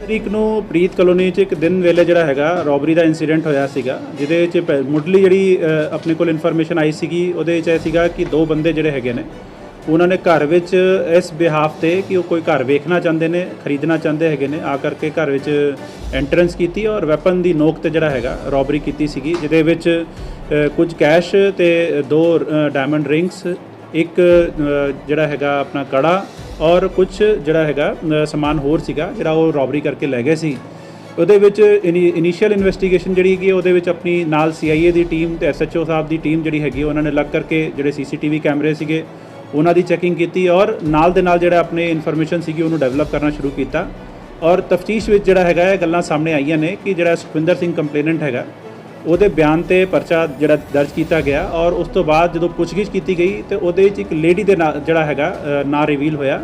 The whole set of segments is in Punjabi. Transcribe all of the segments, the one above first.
ਤਰੀਕ ਨੂੰ ਪ੍ਰੀਤ ਕਲੋਨੀ 'ਚ ਇੱਕ ਦਿਨ ਵੇਲੇ ਜਿਹੜਾ ਹੈਗਾ ਰੋਬਰੀ ਦਾ ਇਨਸੀਡੈਂਟ ਹੋਇਆ ਸੀਗਾ ਜਿਹਦੇ ਵਿੱਚ ਪਹਿ- ਮੁੱਢਲੀ ਜਿਹੜੀ ਆਪਣੇ ਕੋਲ ਇਨਫੋਰਮੇਸ਼ਨ ਆਈ ਸੀਗੀ ਉਹਦੇ ਵਿੱਚ ਇਹ ਸੀਗਾ ਕਿ ਦੋ ਬੰਦੇ ਜਿਹੜੇ ਹੈਗੇ ਨੇ ਉਹਨਾਂ ਨੇ ਘਰ ਵਿੱਚ ਇਸ ਬਿਹਾਫ ਤੇ ਕਿ ਉਹ ਕੋਈ ਘਰ ਵੇਖਣਾ ਚਾਹੁੰਦੇ ਨੇ, ਖਰੀਦਣਾ ਚਾਹੁੰਦੇ ਹੈਗੇ ਨੇ, ਆ ਕਰਕੇ ਘਰ ਵਿੱਚ ਐਂਟਰੈਂਸ ਕੀਤੀ ਔਰ ਵੈਪਨ ਦੀ ਨੋਕ ਤੇ ਜਿਹੜਾ ਹੈਗਾ ਰੋਬਰੀ ਕੀਤੀ ਸੀਗੀ, ਜਿਹਦੇ ਵਿੱਚ ਕੁਝ ਕੈਸ਼ ਤੇ ਦੋ ਡਾਇਮੰਡ ਰਿੰਗਸ ਇੱਕ ਜਿਹੜਾ ਹੈਗਾ ਆਪਣਾ ਕੜਾ ਔਰ ਕੁਝ ਜਿਹੜਾ ਹੈਗਾ ਸਮਾਨ ਹੋਰ ਸੀਗਾ, ਜਿਹੜਾ ਉਹ ਰੋਬਰੀ ਕਰਕੇ ਲੈ ਗਏ ਸੀ। ਉਹਦੇ ਵਿੱਚ ਇਨੀਸ਼ੀਅਲ ਇਨਵੈਸਟੀਗੇਸ਼ਨ ਜਿਹੜੀ ਹੈਗੀ, ਉਹਦੇ ਵਿੱਚ ਆਪਣੀ ਨਾਲ ਸੀਆਈਏ ਦੀ ਟੀਮ ਤੇ ਐਸਐਚਓ ਸਾਹਿਬ ਦੀ ਟੀਮ ਜਿਹੜੀ ਹੈਗੀ, ਉਹਨਾਂ ਨੇ ਲੱਗ ਕਰਕੇ ਜਿਹੜੇ ਸੀਸੀਟੀਵੀ ਕੈਮਰੇ ਸੀਗੇ ਉਹਨਾਂ ਦੀ ਚੈਕਿੰਗ ਕੀਤੀ ਔਰ ਨਾਲ ਦੇ ਨਾਲ ਜਿਹੜਾ ਆਪਣੇ ਇਨਫੋਰਮੇਸ਼ਨ ਸੀਗੀ ਉਹਨੂੰ ਡਿਵੈਲਪ ਕਰਨਾ ਸ਼ੁਰੂ ਕੀਤਾ। ਔਰ ਤਫਤੀਸ਼ ਵਿੱਚ ਜਿਹੜਾ ਹੈਗਾ, ਇਹ ਗੱਲਾਂ ਸਾਹਮਣੇ ਆਈਆਂ ਨੇ ਕਿ ਜਿਹੜਾ ਸੁਖਵਿੰਦਰ ਸਿੰਘ ਕੰਪਲੇਨੈਂਟ ਹੈਗਾ, ਉਹਦੇ ਬਿਆਨ ਤੇ ਪਰਚਾ ਜਿਹੜਾ ਦਰਜ ਕੀਤਾ ਗਿਆ ਔਰ ਉਸ ਤੋਂ ਬਾਅਦ ਜਦੋਂ ਪੁੱਛਗਿੱਛ ਕੀਤੀ ਗਈ ਤੇ ਉਹਦੇ ਵਿੱਚ ਇੱਕ ਲੇਡੀ ਦੇ ਨਾਂ ਜਿਹੜਾ ਹੈਗਾ ਨਾਂ ਰਿਵੀਲ ਹੋਇਆ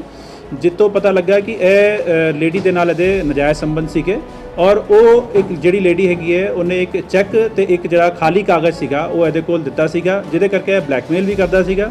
ਜਿੱਤੋਂ ਪਤਾ ਲੱਗਾ ਕਿ ਇਹ ਲੇਡੀ ਦੇ ਨਾਲ ਇਹਦੇ ਨਜਾਇਜ਼ ਸੰਬੰਧ ਸੀਗੇ ਔਰ ਉਹ ਇੱਕ ਜਿਹੜੀ ਲੇਡੀ ਹੈਗੀ ਹੈ, ਉਹਨੇ ਇੱਕ ਚੈੱਕ ਤੇ ਇੱਕ ਜਿਹੜਾ ਖਾਲੀ ਕਾਗਜ਼ ਸੀਗਾ, ਉਹ ਇਹਦੇ ਕੋਲ ਦਿੱਤਾ ਸੀਗਾ, ਜਿਹਦੇ ਕਰਕੇ ਇਹ ਬਲੈਕਮੇਲ ਵੀ ਕਰਦਾ ਸੀਗਾ।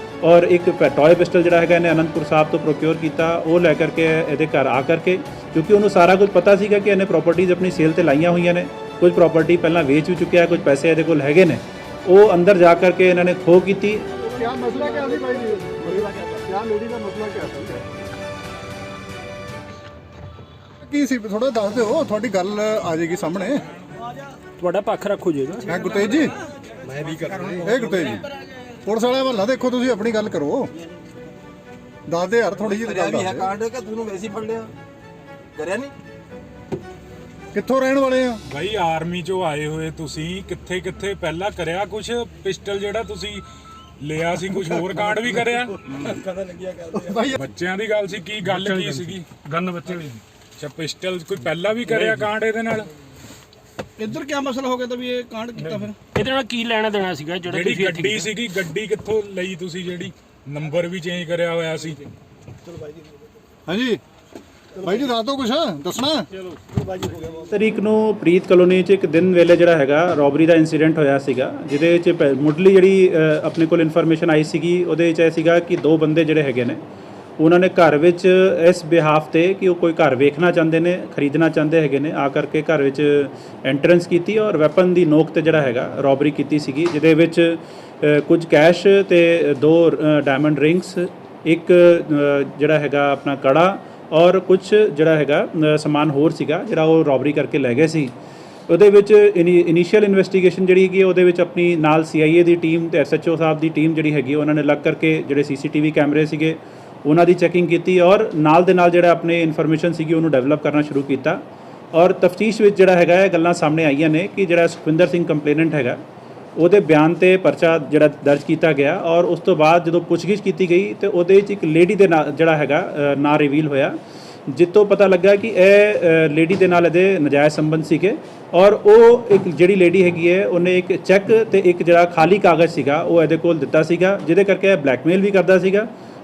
ਔਰ ਇੱਕ ਟੌਏ ਪਿਸਟਲ ਜਿਹੜਾ ਹੈਗਾ ਇਹਨੇ ਅਨੰਦਪੁਰ ਸਾਹਿਬ ਤੋਂ ਪ੍ਰੋਕਿਉਰ ਕੀਤਾ ਉਹ ਲੈ ਕਰਕੇ ਇਹਦੇ ਘਰ ਆ ਕਰਕੇ ਕਿਉਂਕਿ ਉਹਨੂੰ ਸਾਰਾ ਕੁਝ ਪਤਾ ਸੀਗਾ ਕਿ ਇਹਨੇ ਪ੍ਰਾਪਰਟੀਆਂ ਆਪਣੀ ਸੇਲ ਤੇ ਲਾਈਆਂ ਹੋਈਆਂ ਨੇ। ਕੁਝ ਪ੍ਰਾਪਰਟੀ ਪਹਿਲਾਂ ਵੇਚ ਵੀ ਚੁੱਕਿਆ ਕੁਝ ਪੈਸੇ ਇਹਦੇ ਕੋਲ ਹੈਗੇ ਨੇ। ਉਹ ਅੰਦਰ ਜਾ ਕਰਕੇ ਇਹਨਾਂ ਨੇ ਖੋ ਕੀਤੀ। ਕੀ ਸੀ? ਥੋੜਾ ਦੱਸ ਦਿਓ ਤੁਹਾਡੀ ਗੱਲ ਆ ਜਾਏਗੀ ਸਾਹਮਣੇ। ਤੁਹਾਡਾ ਪੱਖ ਰੱਖੋ ਜੀ ਮੈਂ ਗੁਰਤੇਜ ਜੀ? ਮੈਂ ਵੀ ਕਰਦਾ। ਇਹ ਗੁਰਤੇਜ ਜੀ। ਪੁਲਿਸ ਵੱਲ ਨਾ ਦੇਖੋ ਤੁਸੀਂ ਆਪਣੀ ਗੱਲ ਕਰੋ। ਦੱਸ ਦੇ ਯਾਰ ਥੋੜੀ ਜਿਹੀ ਗੱਲ ਵੀ ਹੈ ਦੱਸ ਕਾਂਡ ਕਿ ਤੂੰ ਵੈਸੇ ਫੜ ਲਿਆ? ਕਰਿਆ ਨਹੀਂ। ਕਿੱਥੋਂ ਰਹਿਣ ਵਾਲੇ ਆ? ਭਾਈ ਆਰਮੀ ਚੋਂ ਆਏ ਹੋਏ ਤੁਸੀਂ ਕਿੱਥੇ ਕਿੱਥੇ ਪਹਿਲਾਂ ਕਰਿਆ ਕੁਛ? ਪਿਸਟਲ ਜਿਹੜਾ ਤੁਸੀਂ ਲਿਆ ਸੀ ਕੁਝ ਹੋਰ ਕਾਂਡ ਵੀ ਕਰਿਆ? ਭਾਈ ਬੱਚਿਆਂ ਦੀ ਗੱਲ ਸੀ ਕੀ ਗੱਲ ਕੀ ਸੀਗੀ? ਗੰਨ ਬੱਚੇ ਦੀ। ਅੱਛਾ ਪਿਸਟਲ ਕੋਈ ਪਹਿਲਾਂ ਵੀ ਕਰਿਆ ਕਾਂਡ ਇਹਦੇ ਨਾਲ? ਇੱਧਰ ਕੀ ਮਸਲਾ ਹੋ ਗਿਆ ਤਾਂ ਵੀ ਇਹ ਕਾਂਡ ਕੀਤਾ ਫਿਰ? ਇਹਦੇ ਨਾਲ ਕੀ ਲੈਣਾ ਦੇਣਾ ਸੀਗਾ ਜਿਹੜਾ ਜਿਹੜੀ ਤੁਸੀਂ ਇੱਥੇ ਗੱਡੀ ਸੀਗੀ ਗੱਡੀ ਕਿੱਥੋਂ ਲਈ ਤੁਸੀਂ ਜਿਹੜੀ? ਨੰਬਰ ਵੀ ਚੇਂਜ ਕਰਿਆ ਹੋਇਆ ਸੀ। ਹਾਂਜੀ। ਭਾਈ ਜੀ ਦੱਸ ਦਿਓ ਕੁਛ ਦੱਸਣਾ? ਤਰੀਕ ਨੂੰ ਪ੍ਰੀਤ ਕਲੋਨੀ 'ਚ ਇੱਕ ਦਿਨ ਵੇਲੇ ਜਿਹੜਾ ਹੈਗਾ ਰੋਬਰੀ ਦਾ ਇਨਸੀਡੈਂਟ ਹੋਇਆ ਸੀਗਾ ਜਿਹਦੇ 'ਚ ਪਹਿ- ਮੁੱਢਲੀ ਜਿਹੜੀ ਅ, ਆਪਣੇ ਕੋਲ ਇਨਫੋਰਮੇਸ਼ਨ ਆਈ ਸੀਗੀ ਉਹਦੇ 'ਚ ਇਹ ਸੀਗਾ ਕਿ ਦੋ ਬੰਦੇ ਜਿਹੜੇ ਹੈਗੇ ਨੇ ਉਹਨਾਂ ਨੇ ਘਰ ਵਿੱਚ ਇਸ ਬਿਹਾਫ ਤੇ ਕਿ ਉਹ ਕੋਈ ਘਰ ਵੇਖਣਾ ਚਾਹੁੰਦੇ ਨੇ, ਖਰੀਦਣਾ ਚਾਹੁੰਦੇ ਹੈਗੇ ਨੇ, ਆ ਕਰਕੇ ਘਰ ਵਿੱਚ ਐਂਟਰੈਂਸ ਕੀਤੀ ਔਰ ਵੈਪਨ ਦੀ ਨੋਕ ਤੇ ਜਿਹੜਾ ਹੈਗਾ ਰੋਬਰੀ ਕੀਤੀ ਸੀਗੀ, ਜਿਹਦੇ ਵਿੱਚ ਕੁਝ ਕੈਸ਼ ਤੇ ਦੋ ਡਾਇਮੰਡ ਰਿੰਗਸ ਇੱਕ ਜਿਹੜਾ ਹੈਗਾ ਆਪਣਾ ਕੜਾ ਔਰ ਕੁਝ ਜਿਹੜਾ ਹੈਗਾ ਸਮਾਨ ਹੋਰ ਸੀਗਾ, ਜਿਹੜਾ ਉਹ ਰੋਬਰੀ ਕਰਕੇ ਲੈ ਗਏ ਸੀ। ਉਹਦੇ ਵਿੱਚ ਇਨੀਸ਼ੀਅਲ ਇਨਵੈਸਟੀਗੇਸ਼ਨ ਜਿਹੜੀ ਹੈਗੀ, ਉਹਦੇ ਵਿੱਚ ਆਪਣੀ ਨਾਲ ਸੀਆਈਏ ਦੀ ਟੀਮ ਤੇ ਐਸਐਚਓ ਸਾਹਿਬ ਦੀ ਟੀਮ ਜਿਹੜੀ ਹੈਗੀ, ਉਹਨਾਂ ਨੇ ਲੱਗ ਕਰਕੇ ਜਿਹੜੇ ਸੀਸੀਟੀਵੀ ਕੈਮਰੇ ਸੀਗੇ ਉਹਨਾਂ ਦੀ ਚੈਕਿੰਗ ਕੀਤੀ ਔਰ ਨਾਲ ਦੇ ਨਾਲ ਜਿਹੜਾ ਆਪਣੇ ਇਨਫੋਰਮੇਸ਼ਨ ਸੀਗੀ ਉਹਨੂੰ ਡਿਵੈਲਪ ਕਰਨਾ ਸ਼ੁਰੂ ਕੀਤਾ। ਔਰ ਤਫਤੀਸ਼ ਵਿੱਚ ਜਿਹੜਾ ਹੈਗਾ, ਇਹ ਗੱਲਾਂ ਸਾਹਮਣੇ ਆਈਆਂ ਨੇ ਕਿ ਜਿਹੜਾ ਸੁਖਵਿੰਦਰ ਸਿੰਘ ਕੰਪਲੇਨੈਂਟ ਹੈਗਾ, ਉਹਦੇ ਬਿਆਨ ਤੇ ਪਰਚਾ ਜਿਹੜਾ ਦਰਜ ਕੀਤਾ ਗਿਆ ਔਰ ਉਸ ਤੋਂ ਬਾਅਦ ਜਦੋਂ ਪੁੱਛਗਿੱਛ ਕੀਤੀ ਗਈ ਤੇ ਉਹਦੇ ਵਿੱਚ ਇੱਕ ਲੇਡੀ ਦੇ ਨਾਂ ਜਿਹੜਾ ਹੈਗਾ ਨਾਂ ਰਿਵੀਲ ਹੋਇਆ ਜਿੱਤੋਂ ਪਤਾ ਲੱਗਾ ਕਿ ਇਹ ਲੇਡੀ ਦੇ ਨਾਲ ਇਹਦੇ ਨਜਾਇਜ਼ ਸੰਬੰਧ ਸੀਗੇ ਔਰ ਉਹ ਇੱਕ ਜਿਹੜੀ ਲੇਡੀ ਹੈਗੀ ਹੈ, ਉਹਨੇ ਇੱਕ ਚੈੱਕ ਤੇ ਇੱਕ ਜਿਹੜਾ ਖਾਲੀ ਕਾਗਜ਼ ਸੀਗਾ, ਉਹ ਇਹਦੇ ਕੋਲ ਦਿੱਤਾ ਸੀਗਾ, ਜਿਹਦੇ ਕਰਕੇ ਇਹ ਬਲੈਕਮੇਲ ਵੀ ਕਰਦਾ ਸੀਗਾ।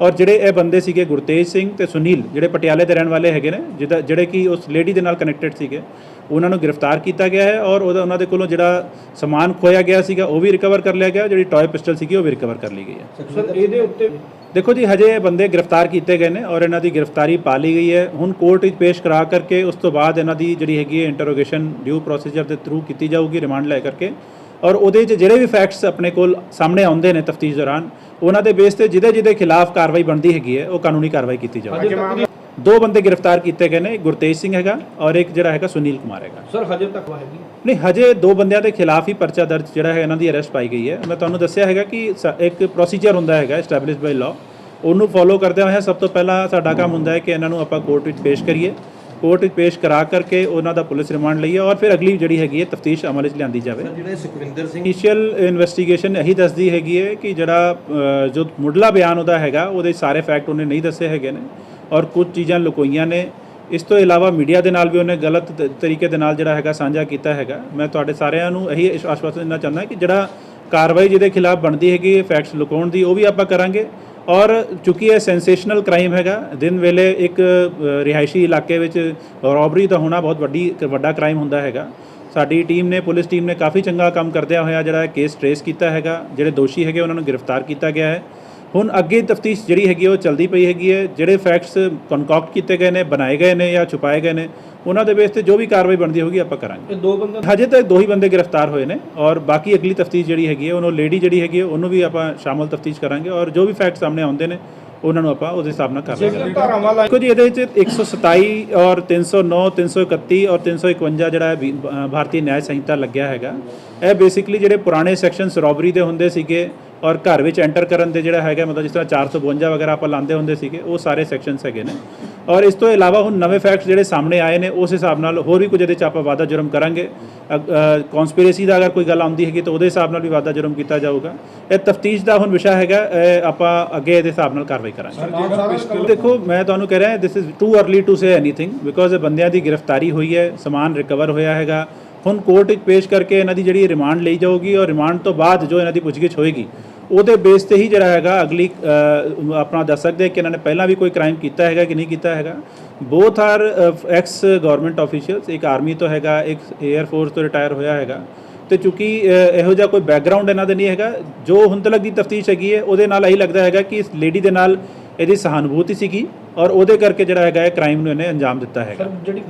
ਔਰ ਜਿਹੜੇ ਇਹ ਬੰਦੇ ਸੀਗੇ ਗੁਰਤੇਜ ਸਿੰਘ ਤੇ ਸੁਨੀਲ ਜਿਹੜੇ ਪਟਿਆਲੇ ਦੇ ਰਹਿਣ ਵਾਲੇ ਹੈਗੇ ਨੇ ਜਿਹਦਾ ਜਿਹੜੇ ਕਿ ਉਸ ਲੇਡੀ ਦੇ ਨਾਲ ਕਨੈਕਟਡ ਸੀਗੇ ਉਹਨਾਂ ਨੂੰ ਗ੍ਰਿਫਤਾਰ ਕੀਤਾ ਗਿਆ ਹੈ ਔਰ ਉਹਦਾ ਉਹਨਾਂ ਦੇ ਕੋਲੋਂ ਜਿਹੜਾ ਸਮਾਨ ਖੋਇਆ ਗਿਆ ਸੀਗਾ ਉਹ ਵੀ ਰਿਕਵਰ ਕਰ ਲਿਆ ਗਿਆ ਜਿਹੜੀ ਟੌਏ ਪਿਸਟਲ ਸੀਗੀ ਉਹ ਵੀ ਰਿਕਵਰ ਕਰ ਲਈ ਗਈ ਹੈ। ਸਰ ਇਹਦੇ ਉੱਤੇ ਦੇਖੋ ਜੀ ਹਜੇ ਇਹ ਬੰਦੇ ਗ੍ਰਿਫਤਾਰ ਕੀਤੇ ਗਏ ਨੇ ਔਰ ਇਹਨਾਂ ਦੀ ਗ੍ਰਿਫਤਾਰੀ ਪਾ ਲਈ ਗਈ ਹੈ। ਹੁਣ ਕੋਰਟ ਵਿੱਚ ਪੇਸ਼ ਕਰਾ ਕਰਕੇ ਉਸ ਤੋਂ ਬਾਅਦ ਇਹਨਾਂ ਦੀ ਜਿਹੜੀ ਹੈਗੀ ਹੈ ਇੰਟਰੋਗੇਸ਼ਨ ਡਿਊ ਪ੍ਰੋਸੀਜਰ ਦੇ ਥਰੂ ਕੀਤੀ ਜਾਊਗੀ ਰਿਮਾਂਡ ਲੈ ਕਰਕੇ। ਔਰ ਉਹਦੇ 'ਚ ਜਿਹੜੇ ਵੀ ਫੈਕਟਸ ਆਪਣੇ ਕੋਲ ਸਾਹਮਣੇ ਆਉਂਦੇ ਨੇ ਤਫਤੀਸ਼ ਦੌਰਾਨ ਉਹਨਾਂ ਦੇ ਬੇਸ ਤੇ ਜਿਹਦੇ ਜਿਹਦੇ ਖਿਲਾਫ ਕਾਰਵਾਈ ਬਣਦੀ ਹੈਗੀ ਹੈ ਉਹ ਕਾਨੂੰਨੀ ਕਾਰਵਾਈ ਕੀਤੀ ਜਾਊਗੀ। ਦੋ ਬੰਦੇ ਗ੍ਰਿਫਤਾਰ ਕੀਤੇ ਗਏ ਨੇ ਗੁਰਤੇਜ ਸਿੰਘ ਹੈਗਾ ਔਰ ਇੱਕ ਜਿਹੜਾ ਹੈਗਾ ਸੁਨੀਲ ਕੁਮਾਰ ਹੈਗਾ। ਸਰ ਹਜੇ ਤੱਕ ਹੈਗੀ ਨਹੀਂ। ਹਜੇ ਦੋ ਬੰਦਿਆਂ ਦੇ ਖਿਲਾਫ ਹੀ ਪਰਚਾ ਦਰਜ ਜਿਹੜਾ ਹੈ ਇਹਨਾਂ ਦੀ ਅਰੈਸਟ ਪਾਈ ਗਈ ਹੈ। ਮੈਂ ਤੁਹਾਨੂੰ ਦੱਸਿਆ ਹੈਗਾ ਕਿ ਇੱਕ ਪ੍ਰੋਸੀਜਰ ਹੁੰਦਾ ਹੈਗਾ ਐਸਟੈਬਲਿਸ਼ਡ ਬਾਈ ਲਾਅ ਉਹਨੂੰ ਫੋਲੋ ਕਰਦਿਆਂ ਹੋਇਆ ਸਭ ਤੋਂ ਪਹਿਲਾਂ ਸਾਡਾ ਕੰਮ ਹੁੰਦਾ ਹੈ ਕਿ ਇਹਨਾਂ ਨੂੰ ਆਪਾਂ ਕੋਰਟ ਵਿੱਚ ਪੇਸ਼ ਕਰੀਏ। ਕੋਰਟ ਵਿੱਚ ਪੇਸ਼ ਕਰਾ ਕਰਕੇ ਉਹਨਾਂ ਦਾ ਪੁਲਿਸ ਰਿਮਾਂਡ ਲਈਏ ਔਰ ਫਿਰ ਅਗਲੀ ਜਿਹੜੀ ਹੈਗੀ ਹੈ ਤਫਤੀਸ਼ ਅਮਲ ਵਿੱਚ ਲਿਆਂਦੀ ਜਾਵੇ। ਜਿਹੜੇ ਸੁਖਵਿੰਦਰ ਸਿੰਘ ਇਨੀਸ਼ੀਅਲ ਇਨਵੈਸਟੀਗੇਸ਼ਨ ਇਹੀ ਦੱਸਦੀ ਹੈਗੀ ਹੈ ਕਿ ਜਿਹੜਾ ਜੋ ਮੁੱਢਲਾ ਬਿਆਨ ਉਹਦਾ ਹੈਗਾ ਉਹਦੇ ਸਾਰੇ ਫੈਕਟ ਉਹਨੇ ਨਹੀਂ ਦੱਸੇ ਹੈਗੇ ਨੇ ਔਰ ਕੁਝ ਚੀਜ਼ਾਂ ਲੁਕੋਈਆਂ ਨੇ। ਇਸ ਤੋਂ ਇਲਾਵਾ ਮੀਡੀਆ ਦੇ ਨਾਲ ਵੀ ਉਹਨੇ ਗਲਤ ਤਰੀਕੇ ਦੇ ਨਾਲ ਜਿਹੜਾ ਹੈਗਾ ਸਾਂਝਾ ਕੀਤਾ ਹੈਗਾ। ਮੈਂ ਤੁਹਾਡੇ ਸਾਰਿਆਂ ਨੂੰ ਇਹੀ ਆਸ਼- ਆਸ਼ਵਾਸਨ ਦੇਣਾ ਚਾਹੁੰਦਾ ਕਿ ਜਿਹੜਾ ਕਾਰਵਾਈ ਜਿਹਦੇ ਖਿਲਾਫ ਬਣਦੀ ਹੈਗੀ ਫੈਕਟਸ ਲੁਕਾਉਣ ਦੀ ਉਹ ਵੀ ਆਪਾਂ ਕਰਾਂਗੇ। ਔਰ ਚੁੱਕੀ ਇਹ ਸੈਂਸੇਸ਼ਨਲ ਕ੍ਰਾਈਮ ਹੈਗਾ, ਦਿਨ ਵੇਲੇ ਇੱਕ ਰਿਹਾਇਸ਼ੀ ਇਲਾਕੇ ਵਿੱਚ ਰੋਬਰੀ ਦਾ ਹੋਣਾ ਬਹੁਤ ਵੱਡੀ ਵੱਡਾ ਕ੍ਰਾਈਮ ਹੁੰਦਾ ਹੈਗਾ। ਸਾਡੀ ਟੀਮ ਨੇ, ਪੁਲਿਸ ਟੀਮ ਨੇ ਕਾਫੀ ਚੰਗਾ ਕੰਮ ਕਰਦਿਆਂ ਹੋਇਆ ਜਿਹੜਾ ਕੇਸ ਟ੍ਰੇਸ ਕੀਤਾ ਹੈਗਾ, ਜਿਹੜੇ ਦੋਸ਼ੀ ਹੈਗੇ ਉਹਨਾਂ ਨੂੰ ਗ੍ਰਿਫਤਾਰ ਕੀਤਾ ਗਿਆ ਹੈ। ਹੁਣ ਅੱਗੇ ਤਫਤੀਸ਼ ਜਿਹੜੀ ਹੈਗੀ ਉਹ ਚਲਦੀ ਪਈ ਹੈਗੀ ਹੈ, ਜਿਹੜੇ ਫੈਕਟਸ ਕਨਕੌਕਟ ਕੀਤੇ ਗਏ ਨੇ, ਬਣਾਏ ਗਏ ਨੇ ਜਾਂ ਛੁਪਾਏ ਗਏ ਨੇ ਉਹਨਾਂ ਦੇ ਬੇਸ ਤੇ ਜੋ ਵੀ ਕਾਰਵਾਈ ਬਣਦੀ ਹੋਗੀ ਆਪਾਂ ਕਰਾਂਗੇ। ਇਹ ਦੋ ਬੰਦੇ ਹਜੇ ਤੱਕ ਦੋ ਹੀ ਬੰਦੇ ਗ੍ਰਿਫਤਾਰ ਹੋਏ ਨੇ ਔਰ ਬਾਕੀ ਅਗਲੀ ਤਫਤੀਸ਼ ਜਿਹੜੀ ਹੈਗੀ ਹੈ ਉਹਨੂੰ ਲੇਡੀ ਜਿਹੜੀ ਹੈਗੀ ਹੈ ਉਹਨੂੰ ਵੀ ਆਪਾਂ ਸ਼ਾਮਲ ਤਫਤੀਸ਼ ਕਰਾਂਗੇ ਔਰ ਜੋ ਵੀ ਫੈਕਟ ਸਾਹਮਣੇ ਆਉਂਦੇ ਨੇ ਉਹਨਾਂ ਨੂੰ ਆਪਾਂ ਉਹਦੇ ਹਿਸਾਬ ਨਾਲ ਧਾਰਾਵਾਂ ਲਾਈ ਦੇਖੋ ਜੀ ਇਹਦੇ ਵਿੱਚ 127 ਔਰ 309 331 ਔਰ 351 ਜਿਹੜਾ ਹੈ ਭਾਰਤੀ ਨਿਆਂ ਸੰਹਿਤਾ ਲੱਗਿਆ ਹੈਗਾ ਇਹ ਬੇਸਿਕਲੀ ਜਿਹੜੇ ਪੁਰਾਣੇ ਸੈਕਸ਼ਨਸ ਰੋਬਰੀ ਦੇ ਹੁੰਦੇ ਸੀਗੇ ਔਰ ਘਰ ਵਿੱਚ ਐਂਟਰ ਕਰਨ ਦੇ ਜਿਹੜਾ ਹੈਗਾ ਮਤਲਬ ਜਿਸ ਤਰ੍ਹਾਂ 452 ਵਗੈਰਾ ਆਪਾਂ ਲਾਉਂਦੇ ਹੁੰਦੇ ਸੀਗੇ ਉਹ ਸਾਰੇ ਸੈਕਸ਼ਨਸ ਹੈਗੇ ਨੇ। ਔਰ ਇਸ ਤੋਂ ਇਲਾਵਾ ਹੁਣ ਨਵੇਂ ਫੈਕਟਸ ਜਿਹੜੇ ਸਾਹਮਣੇ ਆਏ ਨੇ ਉਸ ਹਿਸਾਬ ਨਾਲ ਹੋਰ ਵੀ ਕੁਝ ਇਹਦੇ ਚ ਆਪਾਂ ਵਾਧਾ ਜੁਰਮ ਕਰਾਂਗੇ। ਕਨਸਪੀਰੇਸੀ ਦਾ ਅਗਰ ਕੋਈ ਗੱਲ ਆਉਂਦੀ ਹੈਗੀ ਤਾਂ ਉਹਦੇ ਹਿਸਾਬ ਨਾਲ ਵੀ ਵਾਧਾ ਜੁਰਮ ਕੀਤਾ ਜਾਊਗਾ। ਇਹ ਤਫਤੀਸ਼ ਦਾ ਹੁਣ ਵਿਸ਼ਾ ਹੈਗਾ ਆਪਾਂ ਅੱਗੇ ਇਹਦੇ ਹਿਸਾਬ ਨਾਲ ਕਾਰਵਾਈ ਕਰਾਂਗੇ। ਦੇਖੋ ਮੈਂ ਤੁਹਾਨੂੰ ਕਹਿ ਰਿਹਾ this is too early to say anything because ਇਹ ਬੰਦਿਆਂ ਦੀ ਗ੍ਰਿਫਤਾਰੀ ਹੋਈ ਹੈ ਸਮਾਨ ਰਿਕਵਰ ਹੋਇਆ ਹੈਗਾ। ਹੁਣ ਕੋਰਟ ਵਿੱਚ ਪੇਸ਼ ਕਰਕੇ ਇਹਨਾਂ ਦੀ ਜਿਹੜੀ ਰਿਮਾਂਡ ਲਈ ਜਾਊਗੀ ਔਰ ਰਿਮਾਂਡ ਤੋਂ ਬਾਅਦ ਜੋ ਇਹਨਾਂ ਦੀ ਪੁੱਛਗਿੱਛ ਹੋਏਗੀ ਉਹਦੇ ਬੇਸ ਤੇ ਹੀ ਜਿਹੜਾ ਹੈਗਾ ਅਗਲੀ ਆਪਣਾ ਦੱਸ ਸਕਦੇ ਕਿ ਇਹਨਾਂ ਨੇ ਪਹਿਲਾਂ ਵੀ ਕੋਈ ਕ੍ਰਾਈਮ ਕੀਤਾ ਹੈਗਾ ਕਿ ਨਹੀਂ ਕੀਤਾ ਹੈਗਾ। Both are ex government officials ਇੱਕ ਆਰਮੀ ਤੋਂ ਹੈਗਾ, ਇੱਕ 에ਅਰ ਫੋਰਸ ਤੋਂ ਰਿਟਾਇਰ ਹੋਇਆ ਹੈਗਾ। ਤੇ ਚੂੰਕਿ ਇਹੋ ਜਿਹਾ ਕੋਈ ਬੈਕਗ੍ਰਾਉਂਡ ਇਹਨਾਂ ਦੇ ਨਹੀਂ ਹੈਗਾ। ਜੋ ਹੁਣ ਤੱਕ ਦੀ ਤਫਤੀਸ਼ ਹੈਗੀ ਹੈ, ਉਹਦੇ ਨਾਲ ਇਹੀ ਲੱਗਦਾ ਹੈਗਾ ਕਿ ਇਸ ਲੇਡੀ ਦੇ ਨਾਲ ਇਹਦੀ ਸਹਾਨੁਭੂਤੀ ਸੀਗੀ ਔਰ ਉਹਦੇ ਕਰਕੇ ਜਿਹੜਾ ਹੈਗਾ ਇਹ ਕ੍ਰਾਈਮ ਨੂੰ ਇਹਨੇ ਅੰਜਾਮ ਦਿੱਤਾ ਹੈਗਾ। ਸਰ ਜਿਹੜੀ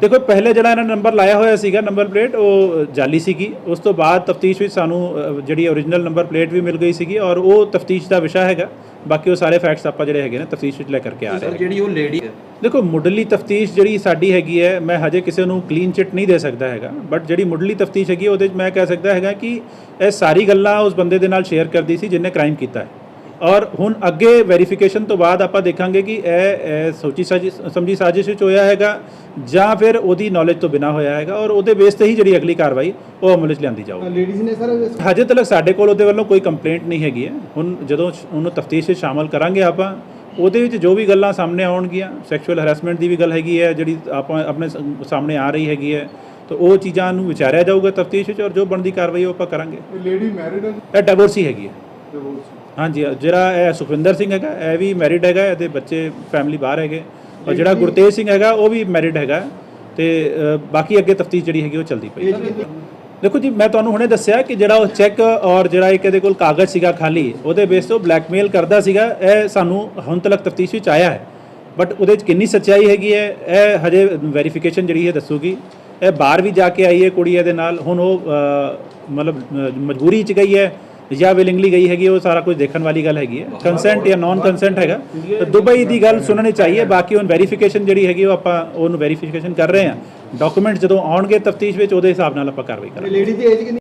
ਦੇਖੋ ਪਹਿਲੇ ਜਿਹੜਾ ਇਹਨਾਂ ਨੇ ਨੰਬਰ ਲਾਇਆ ਹੋਇਆ ਸੀਗਾ ਨੰਬਰ ਪਲੇਟ ਉਹ ਜਾਲੀ ਸੀਗੀ। ਉਸ ਤੋਂ ਬਾਅਦ ਤਫਤੀਸ਼ ਵਿੱਚ ਸਾਨੂੰ ਜਿਹੜੀ ਓਰੀਜਨਲ ਨੰਬਰ ਪਲੇਟ ਵੀ ਮਿਲ ਗਈ ਸੀਗੀ ਔਰ ਉਹ ਤਫਤੀਸ਼ ਦਾ ਵਿਸ਼ਾ ਹੈਗਾ। ਬਾਕੀ ਉਹ ਸਾਰੇ ਫੈਕਟਸ ਆਪਾਂ ਜਿਹੜੇ ਹੈਗੇ ਨੇ ਤਫਤੀਸ਼ ਵਿੱਚ ਲੈ ਕਰਕੇ ਆ ਰਹੇ ਸਰ ਹਾਂ ਜਿਹੜੀ ਉਹ ਲੇਡੀ ਦੇਖੋ ਮੁੱਢਲੀ ਤਫਤੀਸ਼ ਜਿਹੜੀ ਸਾਡੀ ਹੈਗੀ ਹੈ ਮੈਂ ਹਜੇ ਕਿਸੇ ਨੂੰ ਕਲੀਨ ਚਿੱਟ ਨਹੀਂ ਦੇ ਸਕਦਾ ਹੈਗਾ। ਬਟ ਜਿਹੜੀ ਮੁੱਢਲੀ ਤਫਤੀਸ਼ ਹੈਗੀ ਉਹਦੇ ਵਿੱਚ ਮੈਂ ਕਹਿ ਸਕਦਾ ਹੈਗਾ ਕਿ ਇਹ ਸਾਰੀ ਗੱਲਾਂ ਉਸ ਬੰਦੇ ਦੇ ਨਾਲ ਸ਼ੇਅਰ ਕਰਦੀ ਸੀ ਜਿਹਨੇ ਕ੍ਰਾਈਮ ਕੀਤਾ ਹੈ। ਔਰ ਹੁਣ ਅੱਗੇ ਵੈਰੀਫਿਕੇਸ਼ਨ ਤੋਂ ਬਾਅਦ ਆਪਾਂ ਦੇਖਾਂਗੇ ਕਿ ਇਹ ਸੋਚੀ ਸਾਜ਼ਿਸ਼ ਸਮਝੀ ਸਾਜ਼ਿਸ਼ ਵਿੱਚ ਹੋਇਆ ਹੈਗਾ ਜਾਂ ਫਿਰ ਉਹਦੀ ਨੌਲੇਜ ਤੋਂ ਬਿਨਾ ਹੋਇਆ ਹੈਗਾ ਔਰ ਉਹਦੇ ਬੇਸ ਤੇ ਹੀ ਜਿਹੜੀ ਅਗਲੀ ਕਾਰਵਾਈ ਉਹ ਅਮਲ ਵਿੱਚ ਲਿਆਂਦੀ ਜਾਊਗੀ। ਲੇਡੀਜ਼ ਨੇ ਸਰ ਹਜੇ ਤੱਕ ਸਾਡੇ ਕੋਲ ਉਹਦੇ ਵੱਲੋਂ ਕੋਈ ਕੰਪਲੇਂਟ ਨਹੀਂ ਹੈਗੀ ਹੈ। ਹੁਣ ਜਦੋਂ ਉਹਨੂੰ ਤਫਤੀਸ਼ ਵਿੱਚ ਸ਼ਾਮਲ ਕਰਾਂਗੇ ਆਪਾਂ ਉਹਦੇ ਵਿੱਚ ਜੋ ਵੀ ਗੱਲਾਂ ਸਾਹਮਣੇ ਆਉਣਗੀਆਂ ਸੈਕਸ਼ੂਅਲ ਹਰੈਸਮੈਂਟ ਦੀ ਵੀ ਗੱਲ ਹੈਗੀ ਹੈ ਜਿਹੜੀ ਆਪਾਂ ਆਪਣੇ ਸਾਹਮਣੇ ਆ ਰਹੀ ਹੈਗੀ ਹੈ ਤਾਂ ਉਹ ਚੀਜ਼ਾਂ ਨੂੰ ਵਿਚਾਰਿਆ ਜਾਊਗਾ ਤਫਤੀਸ਼ ਵਿੱਚ ਔਰ ਜੋ ਬਣਦੀ ਕਾਰਵਾਈ ਉਹ ਆਪਾਂ ਕਰਾਂਗੇ। ਲੇਡੀ ਮੈਰਿਡ ਹੈ ਇਹ ਡਿਵੋਰਸੀ ਹੈਗੀ ਹੈ। ਹਾਂਜੀ ਜਿਹੜਾ ਇਹ ਸੁਖਵਿੰਦਰ ਸਿੰਘ ਹੈਗਾ, ਇਹ ਵੀ ਮੈਰਿਡ ਹੈਗਾ ਇਹਦੇ ਬੱਚੇ ਫੈਮਿਲੀ ਬਾਹਰ ਹੈਗੇ। ਔਰ ਜਿਹੜਾ ਗੁਰਤੇਜ ਸਿੰਘ ਹੈਗਾ, ਉਹ ਵੀ ਮੈਰਿਡ ਹੈਗਾ ਤੇ ਬਾਕੀ ਅੱਗੇ ਤਫਤੀਸ਼ ਜਿਹੜੀ ਹੈਗੀ ਉਹ ਚੱਲਦੀ ਪਈ ਦੇਖੋ ਜੀ, ਮੈਂ ਤੁਹਾਨੂੰ ਹੁਣੇ ਦੱਸਿਆ ਕਿ ਜਿਹੜਾ ਉਹ ਚੈੱਕ ਔਰ ਜਿਹੜਾ ਇੱਕ ਇਹਦੇ ਕੋਲ ਕਾਗਜ਼ ਸੀਗਾ ਖਾਲੀ, ਉਹਦੇ ਬੇਸ ਤੋਂ ਬਲੈਕਮੇਲ ਕਰਦਾ ਸੀਗਾ, ਇਹ ਸਾਨੂੰ ਹੁਣ ਤੱਕ ਤਫਤੀਸ਼ ਵਿੱਚ ਆਇਆ ਹੈ। ਬਟ ਉਹਦੇ ਵਿੱਚ ਕਿੰਨੀ ਸੱਚਾਈ ਹੈਗੀ ਹੈ, ਇਹ ਹਜੇ ਵੈਰੀਫਿਕੇਸ਼ਨ ਜਿਹੜੀ ਹੈ ਦੱਸੂਗੀ। ਇਹ ਬਾਹਰ ਵੀ ਜਾ ਕੇ ਆਈ ਹੈ ਕੁੜੀ ਇਹਦੇ ਨਾਲ, ਹੁਣ ਉਹ ਮਤਲਬ ਮਜਬੂਰੀ ਚ ਗਈ ਹੈ। ਜਾਂ ਵਿਲਿੰਗਲੀ ਗਈ ਹੈਗੀ, ਉਹ ਸਾਰਾ ਕੁਝ ਦੇਖਣ ਵਾਲੀ ਗੱਲ ਹੈਗੀ ਹੈ। ਕੰਸੈਂਟ ਜਾਂ ਨਾਨ ਕੰਸੈਂਟ ਹੈਗਾ। ਤਾਂ ਦੁਬਈ ਦੀ ਗੱਲ ਸੁਣਨੀ ਚਾਹੀਏ, ਬਾਕੀ ਹੁਣ ਵੈਰੀਫਿਕੇਸ਼ਨ ਜਿਹੜੀ ਹੈਗੀ, ਉਹ ਆਪਾਂ ਉਹਨੂੰ ਵੈਰੀਫਿਕੇਸ਼ਨ ਕਰ ਰਹੇ ਹਾਂ। ਡਾਕੂਮੈਂਟ ਜਦੋਂ ਆਉਣਗੇ ਤਫਤੀਸ਼ ਵਿੱਚ, ਉਹਦੇ ਹਿਸਾਬ ਨਾਲ ਆਪਾਂ ਕਾਰਵਾਈ ਕਰਾਂਗੇ। ਲੇਡੀ ਦੀ ਏਜ ਕਿੰਨੀ